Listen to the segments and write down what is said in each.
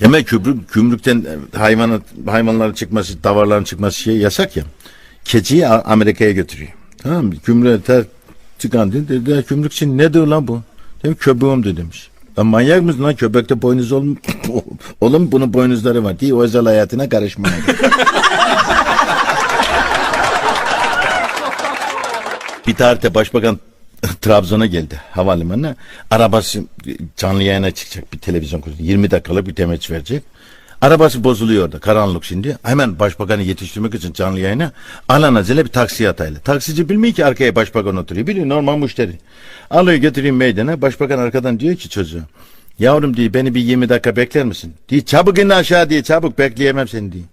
Temel kübrük, gümrükten hayvanat, hayvanların çıkması, davarların çıkması şey yasak ya. Keçiyi Amerika'ya götürüyor. Tamam mı? Gümrüğe ter, çıkan dedi. Dediler gümrükçü nedir lan bu? Dedim köpeğimdi demiş. Lan manyak mısın lan köpekte boynuz ol Oğlum bunun boynuzları var diye özel hayatına karışmaya. Bir tarihte başbakan Trabzon'a geldi havalimanına. Arabası canlı yayına çıkacak bir televizyon kursu. 20 dakikalık bir demeç verecek. Arabası bozuluyor orada karanlık şimdi. Hemen başbakanı yetiştirmek için canlı yayına alan acele bir taksiye ataylı. Taksici bilmiyor ki arkaya başbakan oturuyor. Biliyor normal müşteri. Alıyor götüreyim meydana. Başbakan arkadan diyor ki çocuğa. Yavrum diye beni bir 20 dakika bekler misin? Diye çabuk in aşağı diye çabuk bekleyemem seni diye.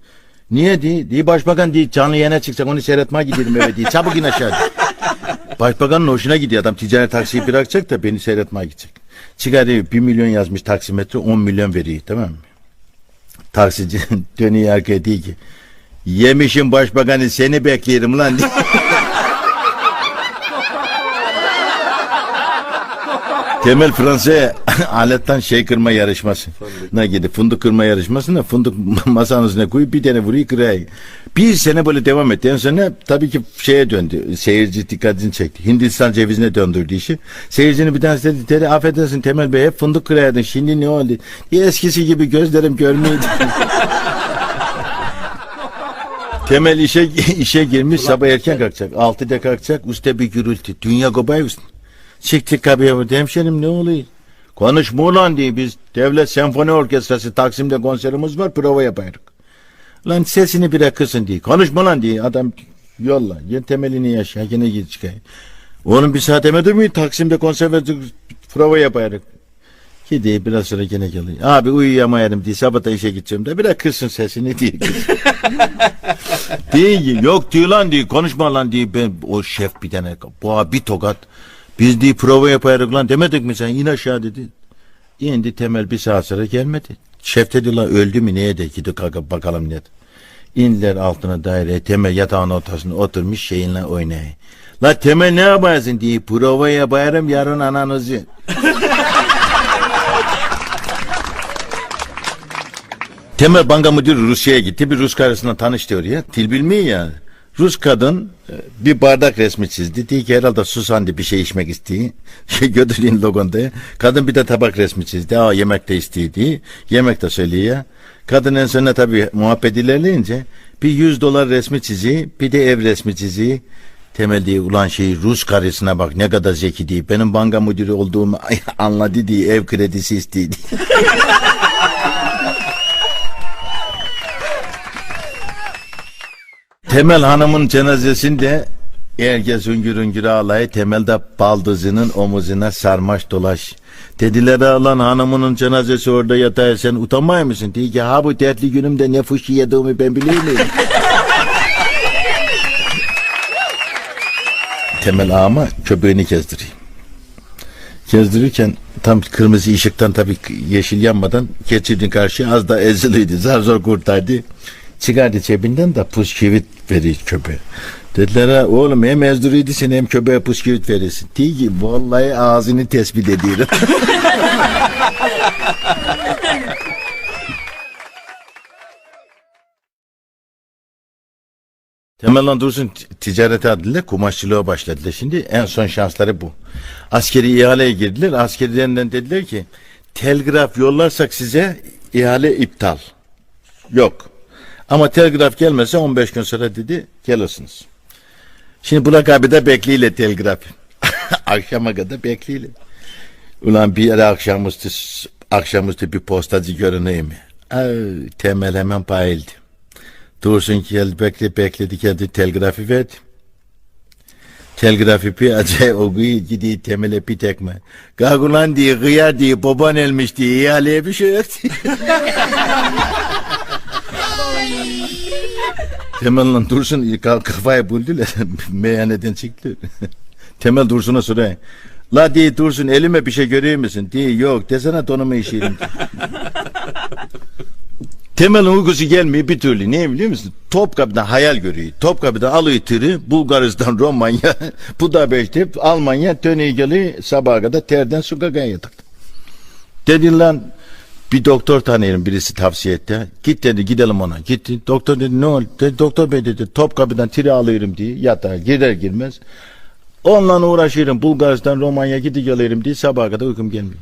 Niye diye? Diye başbakan diye canlı yayına çıkacak onu seyretmeye gidelim eve diye. Çabuk in aşağı diye. Başbakanın hoşuna gidiyor adam ticari taksiyi bırakacak da beni seyretmeye gidecek. Çıkarıyor bir milyon yazmış taksimetre 10 milyon veriyor tamam mı? Taksici dönüyor arkaya diyor ki yemişim başbakanı seni bekleyelim lan diye. Temel Fransa'ya aletten şey kırma yarışması. Ne gidi fındık kırma yarışmasına fındık masanın üstüne koyup bir tane vuruyor kırıyor. Bir sene böyle devam etti. En sonra tabii ki şeye döndü. Seyirci dikkatini çekti. Hindistan cevizine döndürdü işi. Seyircinin bir tanesi dedi, dedi affedersin Temel Bey hep fındık kırıyordun. Şimdi ne oldu? Eskisi gibi gözlerim görmüyordu. Temel işe işe girmiş sabah erken kalkacak. Altıda kalkacak. Usta bir gürültü. Dünya kopay Çıktık kapıya vurdu. Hemşerim ne oluyor? Konuşma ulan diye biz devlet senfoni orkestrası Taksim'de konserimiz var prova yaparız. Lan sesini bire kısın diye. Konuşma lan diye adam yolla. Yen temelini yaşa. Yine git çıkayım. Oğlum bir saat emedir mi? Taksim'de konser verdik prova yaparız. Ki diye biraz sonra gene geliyor. Abi uyuyamayarım diye sabah da işe gideceğim de biraz kısın sesini diye. Değil yok diyor lan diye konuşma lan diye ben o şef bir tane bu bir tokat biz diye prova yaparız lan demedik mi sen in aşağı dedi. İndi temel bir saat sonra gelmedi. Şef dedi lan öldü mü neye de gidip kalkıp bakalım dedi. İndiler altına daire temel yatağın ortasına oturmuş şeyinle oynayın. La temel ne yaparsın diye prova yaparım yarın ananızı. Temel banka müdürü Rusya'ya gitti. Bir Rus karısına tanıştı oraya. Dil bilmiyor ya. Rus kadın e, bir bardak resmi çizdi. Diyor ki herhalde Susan'dı bir şey içmek istiyor. Şey götüreyim logonda. Kadın bir de tabak resmi çizdi. Aa yemek de diye. Yemek de söylüyor. Kadın en sonunda tabii muhabbet ilerleyince bir 100 dolar resmi çiziyor. Bir de ev resmi çiziyor. Temel diye ulan şey Rus karısına bak ne kadar zeki diye. Benim banka müdürü olduğumu anladı diye ev kredisi istedi. Temel Hanım'ın cenazesinde herkes hüngür hüngür ağlayı temelde baldızının omuzuna sarmaş dolaş. Dediler lan hanımının cenazesi orada yatay sen utanmıyor musun? Diye ki ha bu dertli günümde ne fışı yediğimi ben biliyor muyum? Temel ağama köpeğini gezdireyim. Gezdirirken tam kırmızı ışıktan tabii yeşil yanmadan geçirdin karşıya az da eziliydi. Zar zor kurtardı. Çıkardı cebinden de puskivit veriyor köpeğe. Dediler ha oğlum hem ezduruydu hem köpeğe puskivit verirsin. Ki vallahi ağzını tespit ediyorum. Temel Dursun ticarete adıyla kumaşçılığa başladılar. Şimdi en son şansları bu. Askeri ihaleye girdiler. Askerilerinden dediler ki telgraf yollarsak size ihale iptal. Yok. Ama telgraf gelmese 15 gün sonra dedi gelirsiniz. Şimdi Bulak abi de bekleyle telgraf. Akşama kadar bekleyle. Ulan bir ara akşamüstü, akşamüstü bir postacı görüneyim? Ay, temel hemen bayıldı. Dursun geldi bekle bekledi geldi telgrafı verdi. Telgrafı bir acayip okuyor gidiyor temele bir tekme. Kalk ulan diye kıyar diye baban elmiş diye ihaleye bir şey yok. Temel'le Dursun ka- kafayı buldular. Meyhaneden çıktı. Temel Dursun'a soruyor. La diye Dursun elime bir şey görüyor musun? Diye yok desene donumu işeyelim. Temel'in uykusu gelmiyor bir türlü. Ne biliyor musun? Topkapı'dan hayal görüyor. Topkapı'da alıyor tırı Bulgaristan, Romanya, Budapeşte, Almanya, dönüyor geliyor sabaha kadar terden su kakaya yatak. Dedi lan Bir doktor tanıyorum birisi tavsiye etti. Git dedi gidelim ona. Gitti. Doktor dedi ne oldu? Dedi, doktor bey dedi Topkapı'dan tiri alıyorum diye yatağa girer girmez. Onunla uğraşıyorum. Bulgaristan Romanya gidi gelirim diye sabaha kadar uykum gelmiyor.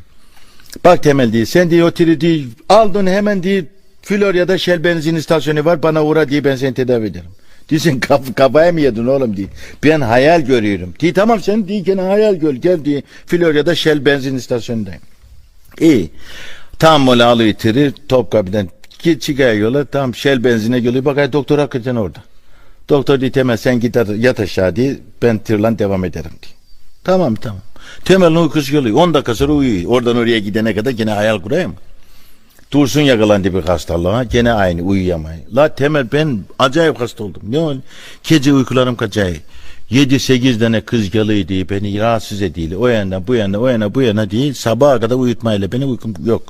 Bak Temel diye sen diye o tiri diye aldın hemen diye Florya'da Shell benzin istasyonu var bana uğra diye ben seni tedavi ederim. Diyorsun kaf kafaya mı yedin oğlum diye. Ben hayal görüyorum. Diye tamam sen diye gene hayal gör gel diye Florya'da Shell benzin istasyonundayım. İyi. Tam böyle alıyor tiri Topkapı'dan git çıkıyor yola tam Shell benzine geliyor. Bak ay doktor hakikaten orada. Doktor diye Temel sen git yat- aşağı diye ben tırla devam ederim diye. Tamam tamam. Temel'in uykusu geliyor. 10 dakika sonra uyuyor. Oradan oraya gidene kadar gene hayal kurayım. Dursun yakalandı bir hastalığa. Gene aynı uyuyamayı. La Temel ben acayip hasta oldum. Ne oldu? Gece uykularım kaçayı. 7-8 tane kız geliyor diye beni rahatsız ediyor. O yana bu yana o yana bu yana değil. Sabaha kadar uyutmayla benim uykum yok.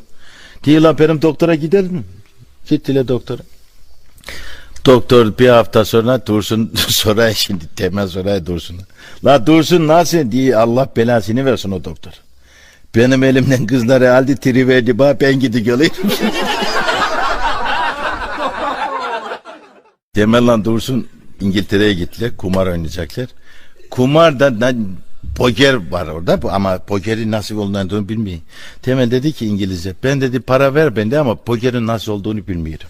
Diye la benim doktora gidelim. Gittiler doktora. Doktor bir hafta sonra Dursun soray şimdi temel soray Dursun. La Dursun nasıl diye Allah belasını versin o doktor. Benim elimden kızları aldı tiri verdi bana ben gidi geleyim. Temel lan Dursun İngiltere'ye gittiler kumar oynayacaklar. Kumarda da poker var orada ama pokeri nasıl olduğunu bilmiyor. Temel dedi ki İngilizce ben dedi para ver bende ama pokerin nasıl olduğunu bilmiyorum.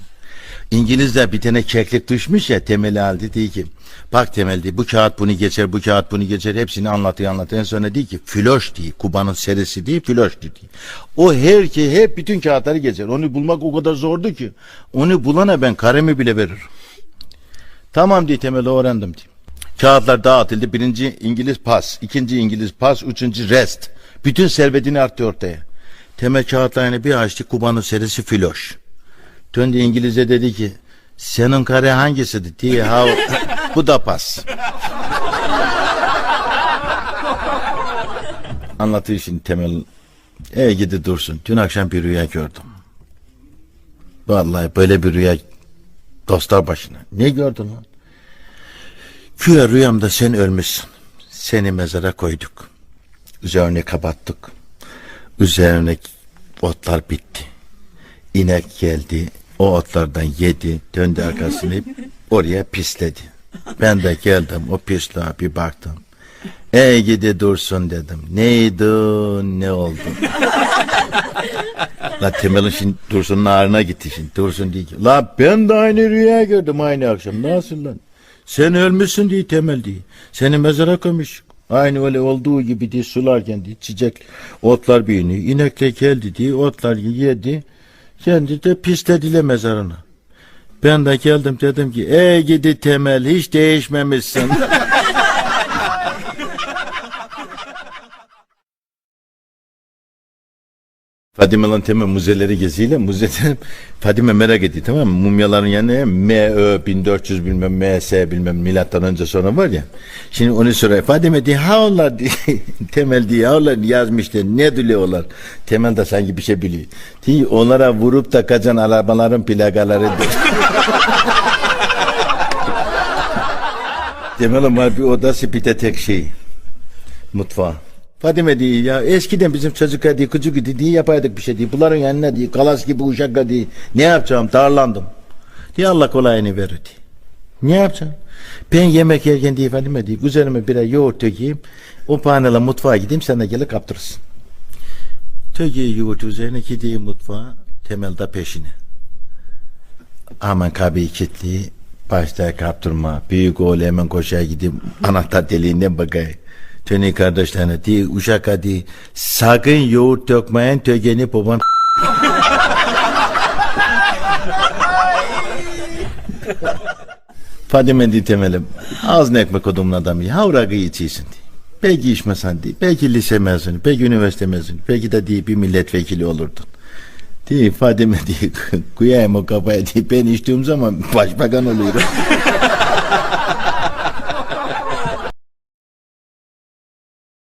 İngilizler bir tane keklik düşmüş ya temeli aldı diyor ki bak temel diyor bu kağıt bunu geçer bu kağıt bunu geçer hepsini anlatıyor anlatıyor en sonra diyor ki floş diyor Kuba'nın serisi değil floş diyor. O her ki hep bütün kağıtları geçer onu bulmak o kadar zordu ki onu bulana ben karemi bile veririm. Tamam diye temeli öğrendim diye. Kağıtlar dağıtıldı. Birinci İngiliz pas, ikinci İngiliz pas, üçüncü rest. Bütün servetini arttı ortaya. Temel kağıtlarını bir açtı. Kuba'nın serisi filoş. Döndü İngilizce dedi ki senin kare hangisidir diye ha bu da pas. Anlatıyor şimdi Temel. E gidi dursun. Dün akşam bir rüya gördüm. Vallahi böyle bir rüya dostlar başına. Ne gördün lan? Güya rüyamda sen ölmüşsün. Seni mezara koyduk. Üzerine kapattık. Üzerine otlar bitti. İnek geldi. O otlardan yedi. Döndü arkasını oraya pisledi. Ben de geldim o pisliğe bir baktım. Ey gidi dursun dedim. Neydi ne oldu? La Temel'in şimdi Dursun'un ağrına gitti şimdi. Dursun ki la ben de aynı rüya gördüm aynı akşam. Nasıl lan? Sen ölmüşsün diye Temel diye. Seni mezara koymuş. Aynı öyle olduğu gibi diye sularken diye çiçek otlar büyünüyor. İnekle geldi diye otlar yedi. Kendi de pislediler mezarına. Ben de geldim dedim ki ey gidi Temel hiç değişmemişsin. Fadime lan Temel müzeleri geziyle müzede Fadime merak etti tamam mı? Mumyaların yanına MÖ 1400 bilmem MS bilmem milattan önce sonra var ya. Şimdi onu soruyor. Fadime diye ha onlar Temel diye ha onlar yazmışlar. Ne diyorlar? Temel de sanki bir şey biliyor. Diye onlara vurup da kaçan arabaların plakaları Temel'in var bir odası bir de tek şey. Mutfağı. Fadime diye ya eskiden bizim çocuklar diye küçük idi diye yapardık bir şey diye. Bunların yanına diye kalas gibi uşakla diye. Ne yapacağım darlandım. Diye Allah kolayını verir diye. Ne yapacağım? Ben yemek yerken diye Fadime diye üzerime birer yoğurt dökeyim. O panela mutfağa gideyim sen de gelip kaptırırsın. Tögeyi yoğurt üzerine gideyim mutfağa. Temelde peşine. Aman kabı kilitli. Başta kaptırma. Büyük oğlu hemen koşar gideyim. Anahtar deliğinden bakayım. Tönü kardeşlerine diye uşak hadi sakın yoğurt dökmeyen tögeni baban Fadime diye temelim. Ağzına ekmek odumun adamı. ya, Havrakı içiyorsun diye. Belki içmesen diye. Belki lise mezunu. Belki üniversite mezunu. Belki de diye bir milletvekili olurdun. Diye Fadime diye kuyayım o kafaya diye ben içtiğim zaman başbakan oluyorum.